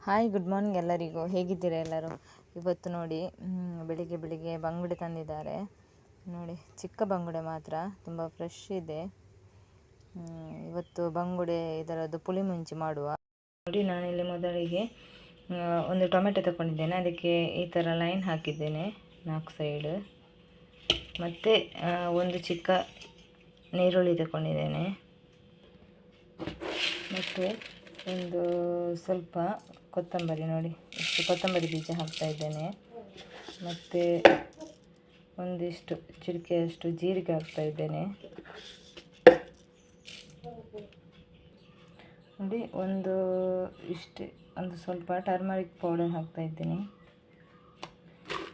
Hi good morning ಎಲ್ಲರಿಗೂ. ಹೇಗಿದ್ದೀರಾ ಎಲ್ಲರೂ? ಇವತ್ತು ನೋಡಿ ಬೆಳಿಗ್ಗೆ ಬೆಳಿಗ್ಗೆ ಬಂಗುಡೆ ತಂದಿದ್ದಾರೆ. ನೋಡಿ, ಚಿಕ್ಕ ಬಂಗುಡೆ ಮಾತ್ರ, ತುಂಬ ಫ್ರೆಶ್ ಇದೆ. ಇವತ್ತು ಬಂಗುಡೆ ಇದರದ್ದು ಪುಳಿ ಮುಂಚಿ ಮಾಡುವ. ನೋಡಿ, ನಾನಿಲ್ಲಿ ಮೊದಲಿಗೆ ಒಂದು ಟೊಮೆಟೊ ತಗೊಂಡಿದ್ದೇನೆ ಅದಕ್ಕೆ ಈ ಥರ ಲೈನ್ ಹಾಕಿದ್ದೇನೆ, ನಾಲ್ಕು ಸೈಡ್ ಮತ್ತು ಒಂದು ಚಿಕ್ಕ ನೀರುಳ್ಳಿ ತಗೊಂಡಿದ್ದೇನೆ ಮತ್ತು ಒಂದು ಸ್ವಲ್ಪ ಕೊತ್ತಂಬರಿ ನೋಡಿ. ಇಷ್ಟು ಕೊತ್ತಂಬರಿ ಬೀಜ ಹಾಕ್ತಾ ಇದ್ದೇನೆ. ಮತ್ತು ಒಂದಿಷ್ಟು ಚಿಟಿಕೆಯಷ್ಟು ಜೀರಿಗೆ ಹಾಕ್ತಾ ಇದ್ದೇನೆ. ನೋಡಿ, ಒಂದು ಇಷ್ಟು, ಒಂದು ಸ್ವಲ್ಪ ಟರ್ಮರಿಕ್ ಪೌಡರ್ ಹಾಕ್ತಾ ಇದ್ದೇನೆ.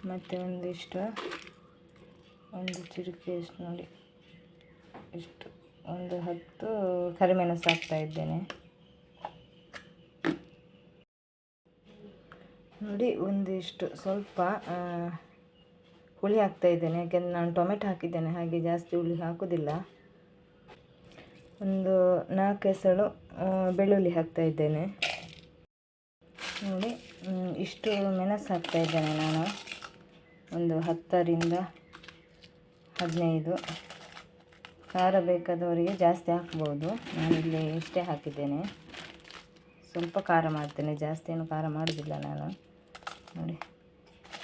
ಮತ್ತು ಒಂದಿಷ್ಟು, ಒಂದು ಚಿಟಿಕೆಯಷ್ಟು ನೋಡಿ. ಇಷ್ಟು, ಒಂದು ಹತ್ತು ಕರಿಮೆಣಸು ಹಾಕ್ತಾ ಇದ್ದೇನೆ. ನೋಡಿ, ಒಂದಿಷ್ಟು ಸ್ವಲ್ಪ ಹುಳಿ ಹಾಕ್ತಾ ಇದ್ದೇನೆ. ಯಾಕೆಂದರೆ ನಾನು ಟೊಮೆಟೊ ಹಾಕಿದ್ದೇನೆ. ಹಾಗೆ ಜಾಸ್ತಿ ಹುಳಿ ಹಾಕೋದಿಲ್ಲ ಒಂದು ನಾಲ್ಕು ಹೆಸಳು ಬೆಳ್ಳುಳ್ಳಿ ಹಾಕ್ತಾ ಇದ್ದೇನೆ. ನೋಡಿ ಇಷ್ಟು ಮೆಣಸು ಹಾಕ್ತಾ ಇದ್ದೇನೆ ನಾನು. ಒಂದು ಹತ್ತರಿಂದ ಹದಿನೈದು. ಖಾರ ಬೇಕಾದವರಿಗೆ ಜಾಸ್ತಿ ಹಾಕ್ಬೋದು. ನಾನಿಲ್ಲಿ ಇಷ್ಟೇ ಹಾಕಿದ್ದೇನೆ. ಸ್ವಲ್ಪ ಖಾರ ಮಾಡ್ತೇನೆ. ಜಾಸ್ತಿ ಏನು ಖಾರ ಮಾಡೋದಿಲ್ಲ ನಾನು. ನೋಡಿ.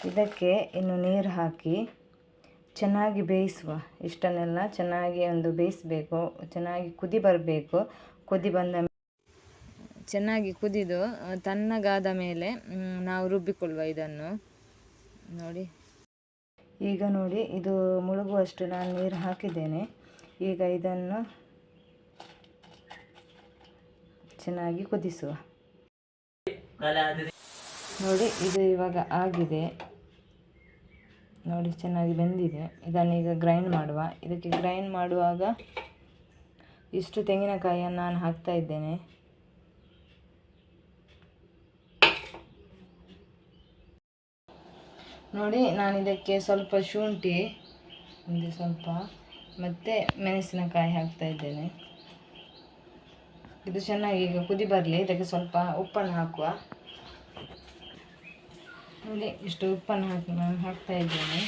ಇದಕ್ಕೆ ಇನ್ನು ನೀರು ಹಾಕಿ ಚೆನ್ನಾಗಿ ಬೇಯಿಸುವ. ಇಷ್ಟನ್ನೆಲ್ಲ ಚೆನ್ನಾಗಿ ಒಂದು ಬೇಯಿಸಬೇಕು, ಚೆನ್ನಾಗಿ ಕುದಿ ಬರಬೇಕು. ಕುದಿ ಬಂದ ಚೆನ್ನಾಗಿ ಕುದಿದು ತಣ್ಣಗಾದ ಮೇಲೆ ನಾವು ರುಬ್ಬಿಕೊಳ್ಳುವ ಇದನ್ನು. ನೋಡಿ. ಈಗ ನೋಡಿ, ಇದು ಮುಳುಗುವಷ್ಟು ನಾನು ನೀರು ಹಾಕಿದ್ದೇನೆ. ಈಗ ಇದನ್ನು ಚೆನ್ನಾಗಿ ಕುದಿಸುವ. ನೋಡಿ, ಇದು ಇವಾಗ ಆಗಿದೆ. ನೋಡಿ, ಚೆನ್ನಾಗಿ ಬೆಂದಿದೆ. ಇದನ್ನು ಈಗ ಗ್ರೈಂಡ್ ಮಾಡುವ. ಇದಕ್ಕೆ ಗ್ರೈಂಡ್ ಮಾಡುವಾಗ ಇಷ್ಟು ತೆಂಗಿನಕಾಯಿಯನ್ನು ನಾನು ಹಾಕ್ತಾ ಇದ್ದೇನೆ. ನೋಡಿ, ನಾನು ಇದಕ್ಕೆ ಸ್ವಲ್ಪ ಶುಂಠಿ, ಒಂದು ಸ್ವಲ್ಪ, ಮತ್ತು ಮೆಣಸಿನಕಾಯಿ ಹಾಕ್ತಾ ಇದ್ದೇನೆ. ಇದು ಚೆನ್ನಾಗಿ ಈಗ ಕುದಿ ಬರಲಿ. ಇದಕ್ಕೆ ಸ್ವಲ್ಪ ಉಪ್ಪನ್ನು ಹಾಕುವ. ನೋಡಿ, ಇಷ್ಟು ಉಪ್ಪನ್ನು ಹಾಕಿ ನಾನು ಹಾಕ್ತಾ ಇದ್ದೇನೆ.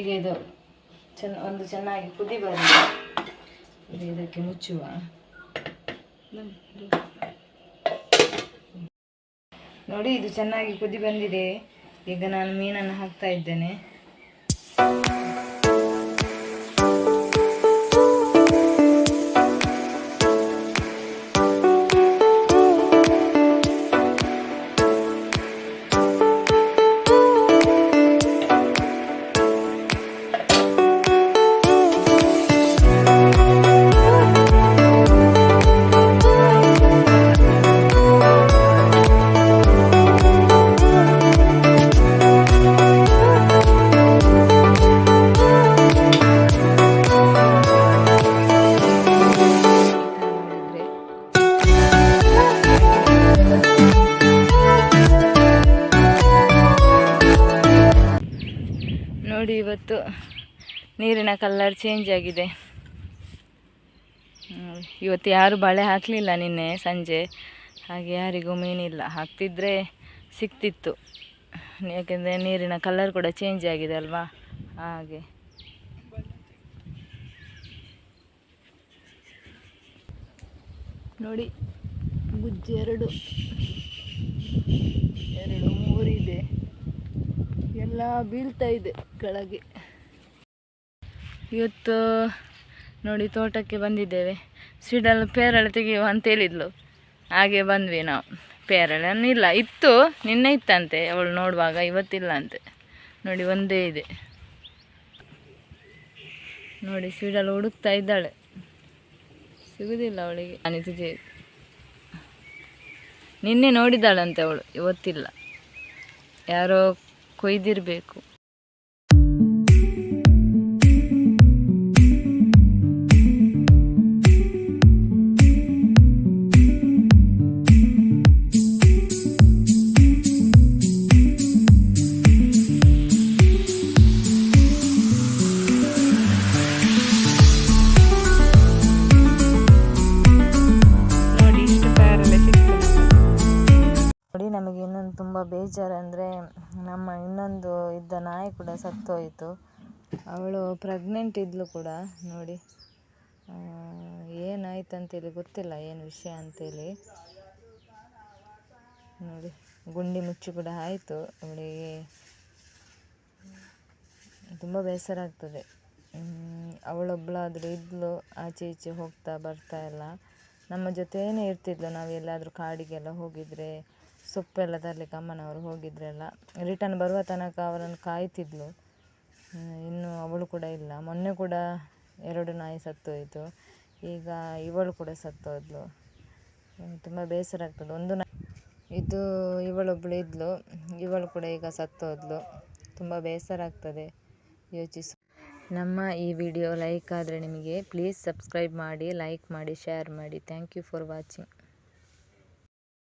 ಈಗ ಇದು ಚೆನ್ನ, ಒಂದು ಚೆನ್ನಾಗಿ ಕುದಿ ಬರಲಿ ಈಗ ಇದಕ್ಕೆ ಮುಚ್ಚುವ. ನೋಡಿ, ಇದು ಚೆನ್ನಾಗಿ ಕುದಿ ಬಂದಿದೆ. ಈಗ ನಾನು ಮೀನನ್ನು ಹಾಕ್ತಾ ಇದ್ದೇನೆ. ನೋಡಿ ಇವತ್ತು ನೀರಿನ ಕಲರ್ ಚೇಂಜ್ ಆಗಿದೆ. ಇವತ್ತು ಯಾರು ಬಳೆ ಹಾಕಲಿಲ್ಲ ನಿನ್ನೆ, ಸಂಜೆ. ಹಾಗೆ ಯಾರಿಗೂ ಮೀನಿಲ್ಲ. ಹಾಕ್ತಿದ್ರೆ ಸಿಕ್ತಿತ್ತು. ಯಾಕೆಂದರೆ ನೀರಿನ ಕಲರ್ ಕೂಡ ಚೇಂಜ್ ಆಗಿದೆ ಅಲ್ವಾ? ಹಾಗೆ. ನೋಡಿ, ಗುಜ್ಜೆ ಎರಡು. ಎರಡು ಮೂರಿದೆ. ಎಲ್ಲ ಬೀಳ್ತಾ ಇದೆ ಕೆಳಗೆ. ಇವತ್ತು ನೋಡಿ ತೋಟಕ್ಕೆ ಬಂದಿದ್ದೇವೆ. ಸ್ವೀಡಲ್ಲಿ ಪೇರಳೆ ತೆಗೆಯುವ ಅಂತ ಹೇಳಿದ್ಲು. ಹಾಗೆ ಬಂದ್ವಿ ನಾವು. ಪೇರಳೆ ಇಲ್ಲ, ಇತ್ತು. ನಿನ್ನೆ ಇತ್ತಂತೆ. ಅವಳು ನೋಡುವಾಗ ಇವತ್ತಿಲ್ಲ ಅಂತೆ. ನೋಡಿ ಒಂದೇ ಇದೆ. ನೋಡಿ ಸ್ವೀಡಲ್ಲಿ ಹುಡುಕ್ತಾ ಇದ್ದಾಳೆ. ಸಿಗುದಿಲ್ಲ ಅವಳಿಗೆ. ಅನಿತು ನಿನ್ನೆ ನೋಡಿದಾಳಂತೆ ಅವಳು. ಇವತ್ತಿಲ್ಲ. ಯಾರೋ ಕೊಯ್ದಿರಬೇಕು ಬೇಜಾರಂದರೆ ನಮ್ಮ ಇನ್ನೊಂದು ಇದ್ದ ನಾಯಿ ಕೂಡ ಸತ್ತೋಯಿತು. ಅವಳು ಪ್ರೆಗ್ನೆಂಟ್ ಇದ್ದಳು ಕೂಡ, ನೋಡಿ. ಏನಾಯ್ತು ಅಂತೇಳಿ ಗೊತ್ತಿಲ್ಲ, ಏನು ವಿಷಯ ಅಂತೇಳಿ. ನೋಡಿ, ಗುಂಡಿ ಮುಚ್ಚಿ ಕೂಡ ಆಯಿತು. ಅವಳಿಗೆ ತುಂಬ ಬೇಸರ ಆಗ್ತದೆ. ಅವಳೊಬ್ಬಳಾದರೂ ಇದ್ಲು, ಆಚೆ ಈಚೆ ಹೋಗ್ತಾ ಬರ್ತಾ ಎಲ್ಲ. ನಮ್ಮ ಜೊತೆಯೇ ಇರ್ತಿದ್ಲು, ನಾವು ಎಲ್ಲಾದರೂ ಕಾಡಿಗೆಲ್ಲ ಹೋಗಿದ್ರೆ ಸೊಪ್ಪೆಲ್ಲ ತರಲಿಕ್ಕೆ ಅಮ್ಮನವರು ಹೋಗಿದ್ರೆಲ್ಲ ರಿಟರ್ನ್ ಬರುವ ತನಕ ಅವರನ್ನು ಕಾಯ್ತಿದ್ಲು. ಇನ್ನು ಅವಳು ಕೂಡ ಇಲ್ಲ. ಮೊನ್ನೆ ಕೂಡ ಎರಡು ನಾಯಿ ಸತ್ತೋಯಿತು. ಈಗ ಇವಳು ಕೂಡ ಸತ್ತೋದ್ಲು. ತುಂಬ ಬೇಸರ ಆಗ್ತದೆ. ಒಂದು ನಾಯಿ ಇದು ಇವಳೊಬ್ಬಳು ಇದ್ಲು. ಇವಳು ಕೂಡ ಈಗ ಸತ್ತೋದ್ಲು. ತುಂಬ ಬೇಸರ ಆಗ್ತದೆ. ಯೋಚಿಸು. ನಮ್ಮ ಈ ವಿಡಿಯೋ ಲೈಕ್ ಆದರೆ ನಿಮಗೆ ಪ್ಲೀಸ್ ಸಬ್ಸ್ಕ್ರೈಬ್ ಮಾಡಿ ಲೈಕ್ ಮಾಡಿ ಶೇರ್ ಮಾಡಿ. Thank you for watching